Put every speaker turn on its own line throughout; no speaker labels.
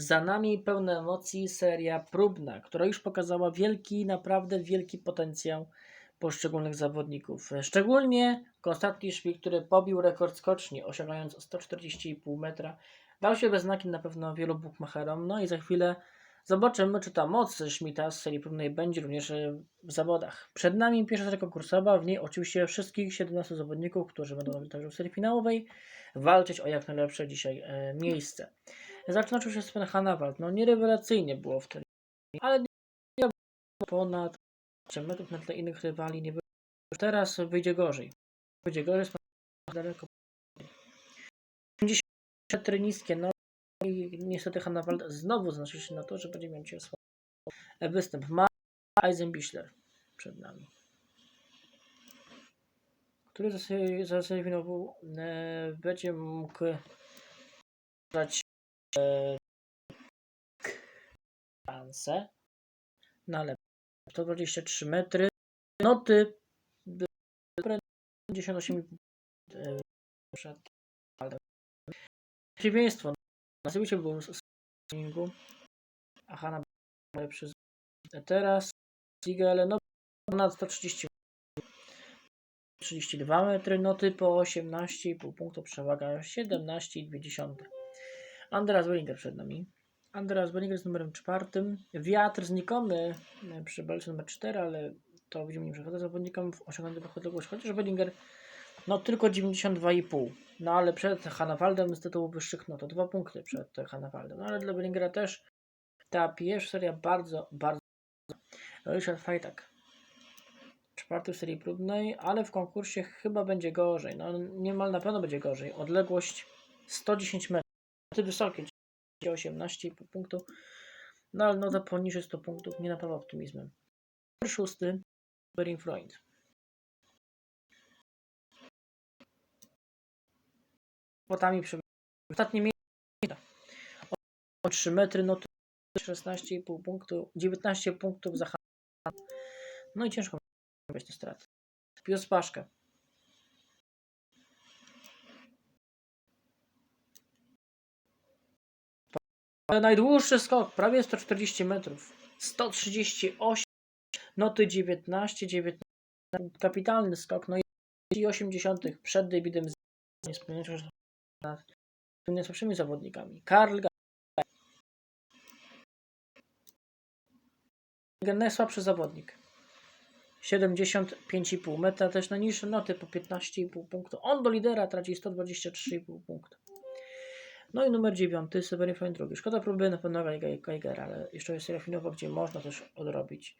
Za nami pełna emocji seria próbna, która już pokazała wielki, naprawdę wielki potencjał poszczególnych zawodników. Szczególnie Konstantin Szpik, który pobił rekord skoczni, osiągając 140,5 metra. Dał się we znaki na pewno wielu bookmacherom. No i za chwilę zobaczymy, czy ta moc Schmidta z serii próbnej będzie również e, w zawodach. Przed nami pierwsza seria konkursowa, w niej oczywiście wszystkich 17 zawodników, którzy będą także w serii finałowej walczyć o jak najlepsze dzisiaj e, miejsce. Zaczyna oczywiście Sven Hanawald. No nie było wtedy, ale nie było ponad 8 metrów na tle innych rywali nie było. Teraz wyjdzie gorzej. Wyjdzie gorzej, daleko. 50 metry niskie, no i niestety Hanawald znowu znaczy się na to, że będzie miał dzisiaj występ. Ma Eisenbichler przed nami. Który za serii finałową e, będzie mógł dać szansę na lepsze. 123 metry. Noty 58 przed Przeciwieństwo. Na sobie był z treningu. A Hanna lepszy. Teraz Sigel no ponad 130 32 metry, noty po 18,5 punktów, przewaga 17,2. Andreas Wellinger przed nami. Andreas Wellinger z numerem czwartym. Wiatr znikomy e, przy belce numer 4, ale to widzimy nie przeszkadza zawodnikom w osiągniętych odległość. Chociaż Wellinger no tylko 92,5. No ale przed Hanawaldem niestety był wyższych no to dwa punkty przed Hanawaldem. No ale dla Wellingera też ta pierwsza seria bardzo, bardzo. Ryszard Fajtak. Czwarty w serii próbnej, ale w konkursie chyba będzie gorzej. No niemal na pewno będzie gorzej. Odległość 110 metrów. Ty wysokie, 18,5 punktów. No ale nota poniżej 100 punktów nie napawa optymizmem. Numer Szósty, Bering Freund. Potami przy ostatnie miejsce. O 3 metry, no to 16,5 punktów, 19 punktów za. No i ciężko mieć te straty. Pius Paszka. Najdłuższy skok, prawie 140 metrów. 138, noty 19, 19. Kapitalny skok, no i 80 przed Davidem z najsłabszymi zawodnikami. Karl najsłabszy zawodnik. 75,5 metra, też najniższe noty po 15,5 punktu. On do lidera traci 123,5 punktu. No i numer 9, Severin drugi. Szkoda próby na pewno Geigera, ale jeszcze jest seria finałowa, gdzie można też odrobić.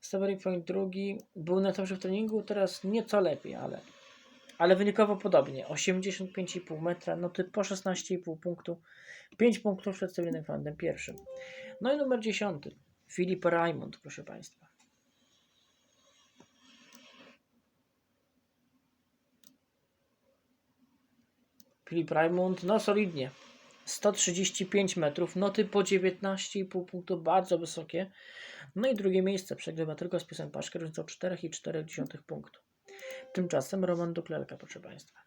Severin drugi był najlepszy w treningu, teraz nieco lepiej, ale, ale wynikowo podobnie. 85,5 metra, noty po 16,5 punktu. 5 punktów przed Severinem Freundem pierwszym. No i numer 10, Filip Raimund, proszę Państwa. Filip Raimund, no solidnie. 135 metrów, noty po 19,5 punktu, bardzo wysokie. No i drugie miejsce przegrywa tylko z Piesem Paszkę, różnicą 4,4 punktu. Tymczasem Roman Duklelka, proszę Państwa.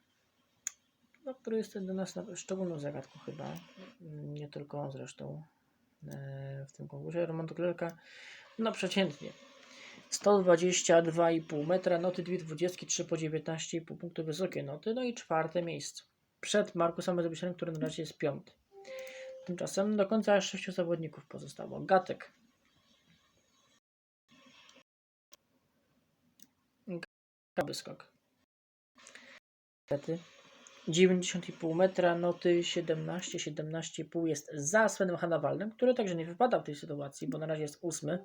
No, który jest dla nas na- szczególną zagadką chyba. Nie tylko on zresztą e, w tym konkursie. Roman Duklelka, no przeciętnie. 122,5 metra, noty 2,20, 3 po 19,5 punktu, wysokie noty. No i czwarte miejsce przed Markusem Bezobiesionem, który na razie jest piąty. Tymczasem do końca sześciu zawodników pozostało. Gatek. Kaby skok. Niestety. 90,5 metra, noty 17, 17,5 jest za Svenem Hanawaldem, który także nie wypada w tej sytuacji, bo na razie jest ósmy.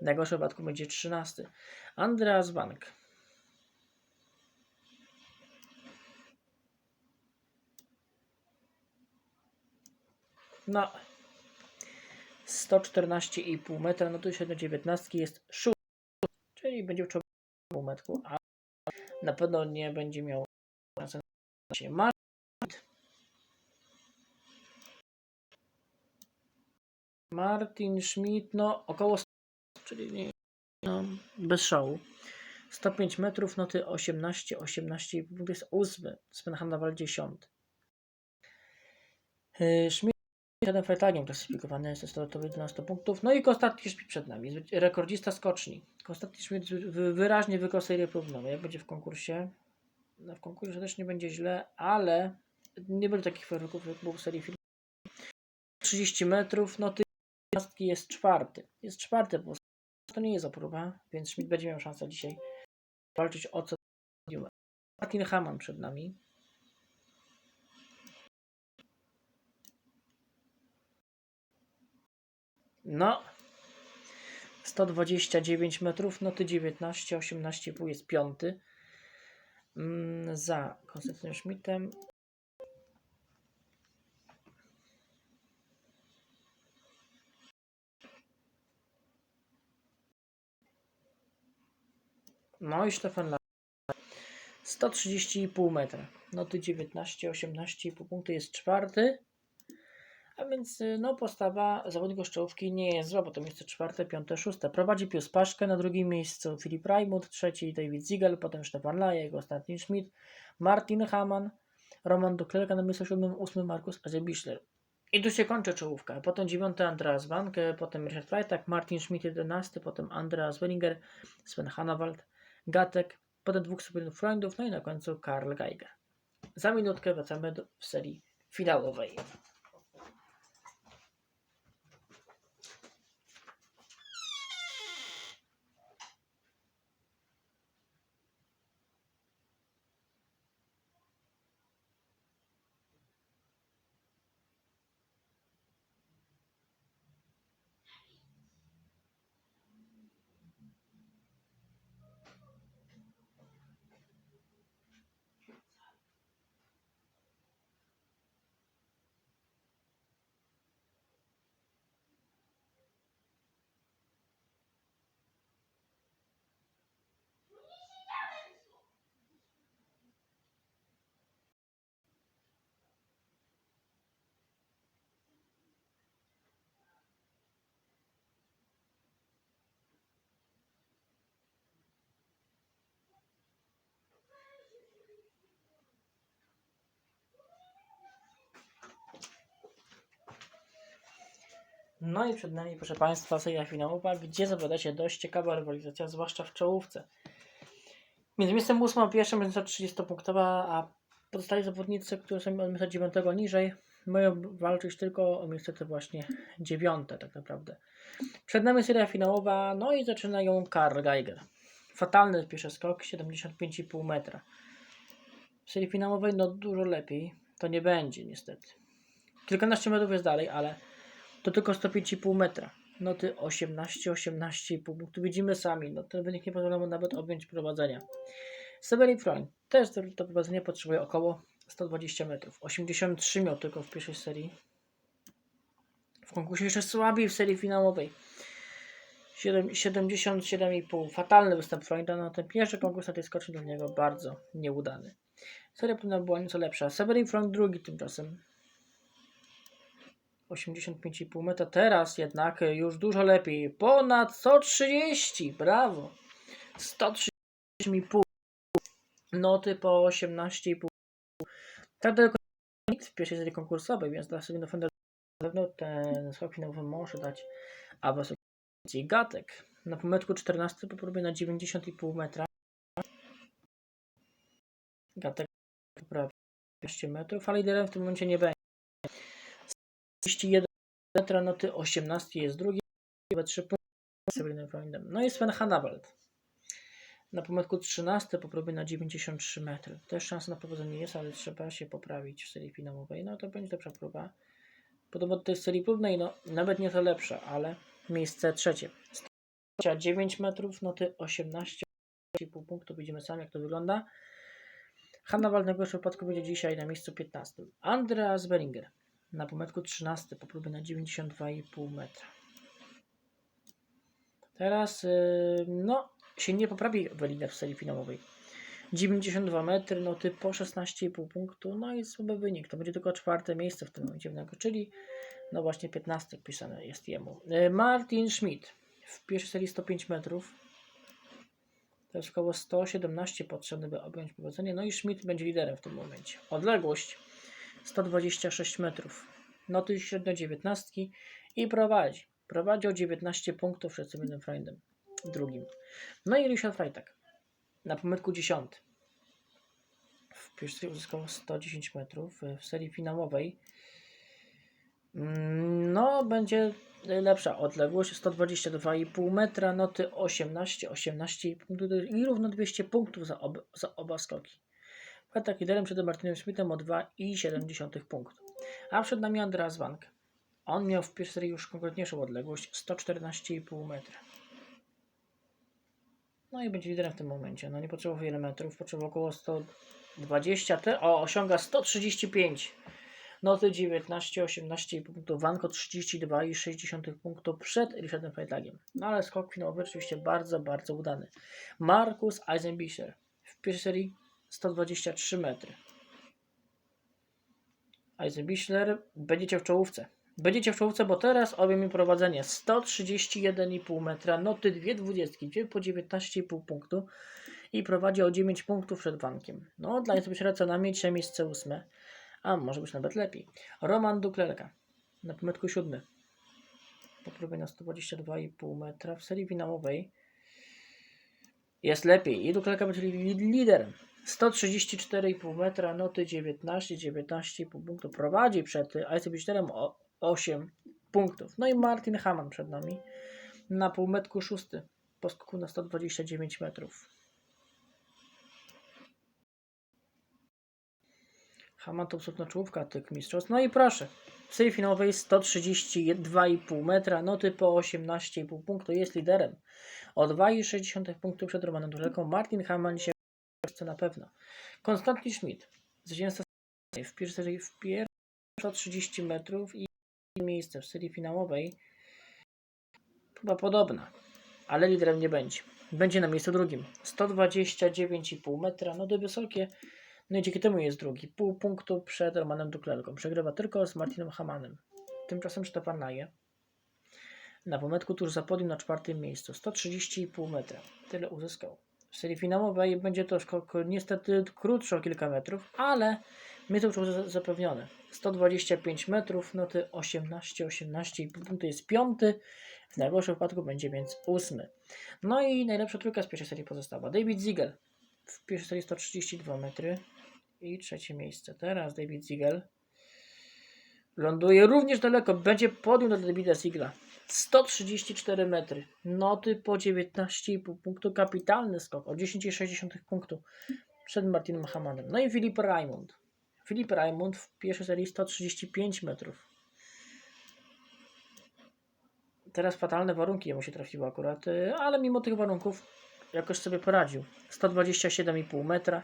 W najgorszym wypadku będzie 13. Andreas Bank. No, 114,5 metra, no to średnio 19 jest 6, czyli będzie w pół metru, a na pewno nie będzie miał na się. Martin. Martin Schmidt, no około 100, czyli nie, no, bez szału. 105 metrów, noty 18, 18, jest ósmy, Sven Hannawal 10. Yy, Schmidt Jeden fajtagiem klasyfikowany jest startowy 12 punktów. No i Konstantin Schmidt przed nami, rekordzista skoczni. Konstantin wy- wyraźnie wygrał serię próbną. Jak będzie w konkursie? No w konkursie też nie będzie źle, ale nie będzie takich warunków jak było w serii filmowej. 30 metrów, no ty jest czwarty. Jest czwarty, bo to nie jest opróba, więc Schmidt będzie miał szansę dzisiaj walczyć o co. Martin Hamann przed nami. No. 129 metrów, no ty 19, 18,5 jest piąty. Mm, za Konstantynem Schmidtem. No i Stefan La 130,5 metra. No ty 19, 18,5 punkty jest czwarty. A więc y, no postawa zawodników czołówki nie jest zła, bo to miejsce czwarte, piąte, szóste. Prowadzi Pius Paszkę, na drugim miejscu Filip Raimund, trzeci David Ziegel, potem Stefan Laje, jego ostatni Schmidt, Martin Hamann, Roman Duklerka na miejscu siódmym, ósmym Markus Azebischler. I tu się kończy czołówka. Potem dziewiąty Andreas Banke, potem Richard Freitag, Martin Schmidt 11, potem Andreas Wellinger, Sven Hannawald, Gatek, potem dwóch superów Freundów, no i na końcu Karl Geiger. Za minutkę wracamy do, w serii finałowej. No i przed nami, proszę Państwa, seria finałowa, gdzie zapowiada się dość ciekawa rywalizacja, zwłaszcza w czołówce. Między miejscem 8 a pierwszym będzie 30-punktowa, a pozostali zawodnicy, którzy są od miejsca 9 niżej, mają walczyć tylko o miejsce te właśnie dziewiąte tak naprawdę. Przed nami seria finałowa, no i zaczyna ją Karl Geiger. Fatalny pierwszy skok, 75,5 metra. W serii finałowej no dużo lepiej to nie będzie niestety. Kilkanaście metrów jest dalej, ale to tylko 105,5 metra. No ty 18, 18,5 punktu. Widzimy sami, no ten wynik nie pozwala mu nawet objąć prowadzenia. Severin Freund też to, to prowadzenie potrzebuje około 120 metrów. 83 miał tylko w pierwszej serii. W konkursie jeszcze słabiej w serii finałowej. 7 77,5. Fatalny występ Freunda. No ten pierwszy konkurs na tej skoczni dla niego bardzo nieudany. Seria powinna była nieco lepsza. Severin Freund drugi tymczasem. 85,5 metra. Teraz jednak już dużo lepiej. Ponad 130. Brawo. 130,5. Noty po 18,5. Tak daleko nikt w pierwszej serii konkursowej, więc dla sobie Defender na pewno ten skok finałowy może dać awans Gatek. Na pometku 14 popróbuję na 90,5 metra. Gatek poprawi 15 metrów, ale liderem w tym momencie nie będzie. 31 metra, noty 18 jest drugi, 3 punkty. No i Sven Hannawald. Na pometku 13 popróbuję na 93 metry. Też szansa na prowadzenie jest, ale trzeba się poprawić w serii finałowej. No to będzie lepsza próba. Podobno do tej serii próbnej, no nawet nie to lepsza, ale miejsce trzecie. 109 metrów, noty 18,5 punktu. Widzimy sami jak to wygląda. Hannawald w najgorszym wypadku będzie dzisiaj na miejscu 15. Andreas Beringer na pometku 13 po próbie na 92,5 metra. Teraz yy, no się nie poprawi Weliner w serii finałowej. 92 metry, no ty po 16,5 punktu, no i słaby wynik. To będzie tylko czwarte miejsce w tym momencie czyli no właśnie 15 pisane jest jemu. Yy, Martin Schmidt w pierwszej serii 105 metrów. To jest około 117 potrzebne, by objąć prowadzenie. No i Schmidt będzie liderem w tym momencie. Odległość 126 metrów. noty średnio 19 i prowadzi. Prowadzi o 19 punktów przed Sebastianem Freundem drugim. No i Richard Freitag na pomytku 10. W pierwszej uzyskał 110 metrów. W serii finałowej mm, no będzie lepsza odległość 122,5 metra, noty 18, 18 punktów i równo 200 punktów za, ob, za oba skoki. Tak liderem przed Martinem Smithem o 2,7 punktu. A przed nami Andreas Wank. On miał w pierwszej serii już konkretniejszą odległość 114,5 metra. No i będzie liderem w tym momencie. No nie potrzebował wiele metrów, potrzebował około 120, te, o osiąga 135. Noty 19, 18 punktów, Wanko 32,6 punktów przed Richardem Freitagiem. No ale skok finałowy oczywiście bardzo, bardzo udany. Markus Eisenbichler w pierwszej serii 123 metry. Eisenbichler będziecie w czołówce. Będziecie w czołówce, bo teraz obejmie prowadzenie 131,5 metra, noty 2,20, gdzie po 19,5 punktu i prowadzi o 9 punktów przed Wankiem. No, dla Eisenbichera co najmniej dzisiaj miejsce ósme, a może być nawet lepiej. Roman Duklerka na pomytku siódmy. Po próbie na 122,5 metra w serii finałowej jest lepiej i Duklerka będzie li- liderem. 134,5 metra, noty 19, 19,5 punktu prowadzi przed Eisenbichlerem o 8 punktów. No i Martin Hamann przed nami na półmetku szósty po skoku na 129 metrów. Hamann to absolutna czołówka tych mistrzostw. No i proszę, w serii finałowej 132,5 metra, noty po 18,5 punktu jest liderem. O 2,6 punktu przed Romanem Durelką. Martin Hamann się na pewno. Konstantin Schmidt, zwycięzca w pierwszej w pierwszej 130 metrów i miejsce w serii finałowej chyba podobna, ale liderem nie będzie. Będzie na miejscu drugim. 129,5 metra, no to wysokie. No i dzięki temu jest drugi. Pół punktu przed Romanem Duklerką. Przegrywa tylko z Martinem Hamanem. Tymczasem Stefan Laje na pometku tuż za podium na czwartym miejscu. 130,5 metra. Tyle uzyskał. Serii finałowej będzie to niestety krótszy o kilka metrów, ale miejsce już zapewnione. 125 metrów, noty 18, 18 punktu jest piąty. W najgorszym wypadku będzie więc ósmy. No i najlepsza trójka z pierwszej serii pozostała. David Ziegel w pierwszej serii 132 metry i trzecie miejsce. Teraz David Ziegel ląduje również daleko. Będzie podium dla Davida Ziegla. 134 metry. Noty po 19,5 punktu. Kapitalny skok o 10,6 punktu przed Martinem Hamanem. No i Filip Raimund. Filip Raimund w pierwszej serii 135 metrów. Teraz fatalne warunki mu się trafiły akurat, y, ale mimo tych warunków jakoś sobie poradził. 127,5 metra,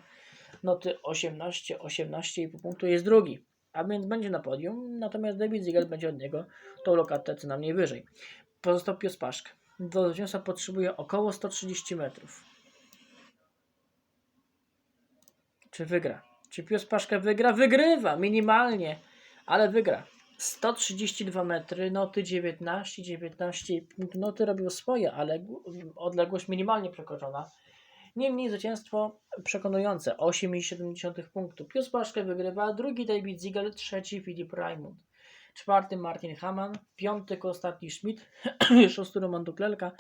noty 18, 18,5 punktu jest drugi, a więc będzie na podium, natomiast David Ziegel będzie od niego tą lokatę co najmniej wyżej. Pozostał Pius Paszk. Do zwycięstwa potrzebuje około 130 metrów. Czy wygra? Czy Pius Paszka wygra? Wygrywa minimalnie, ale wygra. 132 metry, noty 19, 19, noty robią swoje, ale odległość minimalnie przekroczona. Niemniej zwycięstwo przekonujące, 8,7 punktu. Pius Paszkę wygrywa, drugi David Ziegel, trzeci Filip Raimund, czwarty Martin Hamann, piąty Konstantin Schmidt, szósty Roman Duklelka,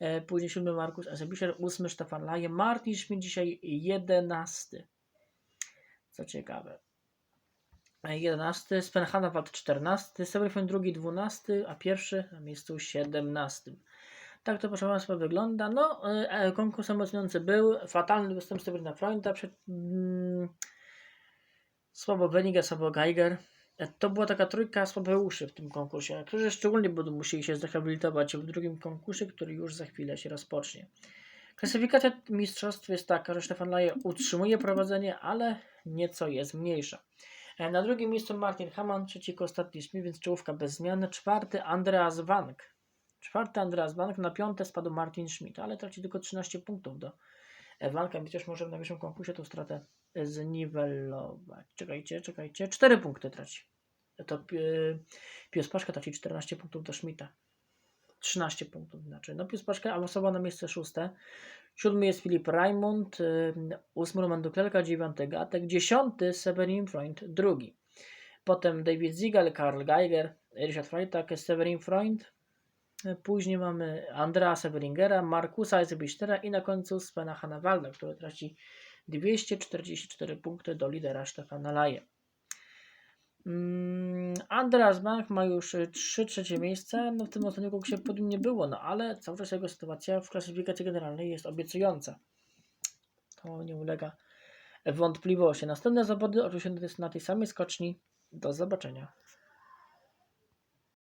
e, później siódmy Markus Esebischer, ósmy Stefan Laje, Martin Schmidt dzisiaj jedenasty. Co ciekawe. 11, Sven Hanawald 14, Severfin drugi 12, a pierwszy na miejscu 17. Tak to proszę Państwa wygląda. No, e, konkurs emocjonujący był. Fatalny występ Severina Freunda przed mm, słabo Weniger, słabo Geiger. E, To była taka trójka słabeuszy w tym konkursie, którzy szczególnie będą musieli się zrehabilitować w drugim konkursie, który już za chwilę się rozpocznie. Klasyfikacja mistrzostw jest taka, że Stefan Laje utrzymuje prowadzenie, ale nieco jest mniejsza. E, Na drugim miejscu Martin Hamann, trzeci Konstantin Schmidt, więc czołówka bez zmiany. Czwarty Andreas Wank. Czwarty Andreas Wank, na piąte spadł Martin Schmidt, ale traci tylko 13 punktów do e, więc też może w najwyższym konkursie tą stratę e, zniwelować. Czekajcie, czekajcie. 4 punkty traci. To e, Pius Paszka traci 14 punktów do Schmidta. 13 punktów znaczy. No Pius Paszka awansował na miejsce szóste. Siódmy jest Filip Raimund, y, ósmy Roman Duklelka, dziewiąty Gatek, dziesiąty Severin Freund, drugi. potem David Ziegel, Karl Geiger, Richard Freitag, Severin Freund. Później mamy Andrea Severingera, Markusa Eisebichtera i na końcu Spena Hannawalda, który traci 244 punkty do lidera Stefana Laje. Mm, Andreas Bank ma już 3 trzecie miejsce, no w tym ostatnim konkursie podium nie było, no ale cały czas jego sytuacja w klasyfikacji generalnej jest obiecująca. To nie ulega wątpliwości. Następne zawody oczywiście na tej samej skoczni. Do zobaczenia.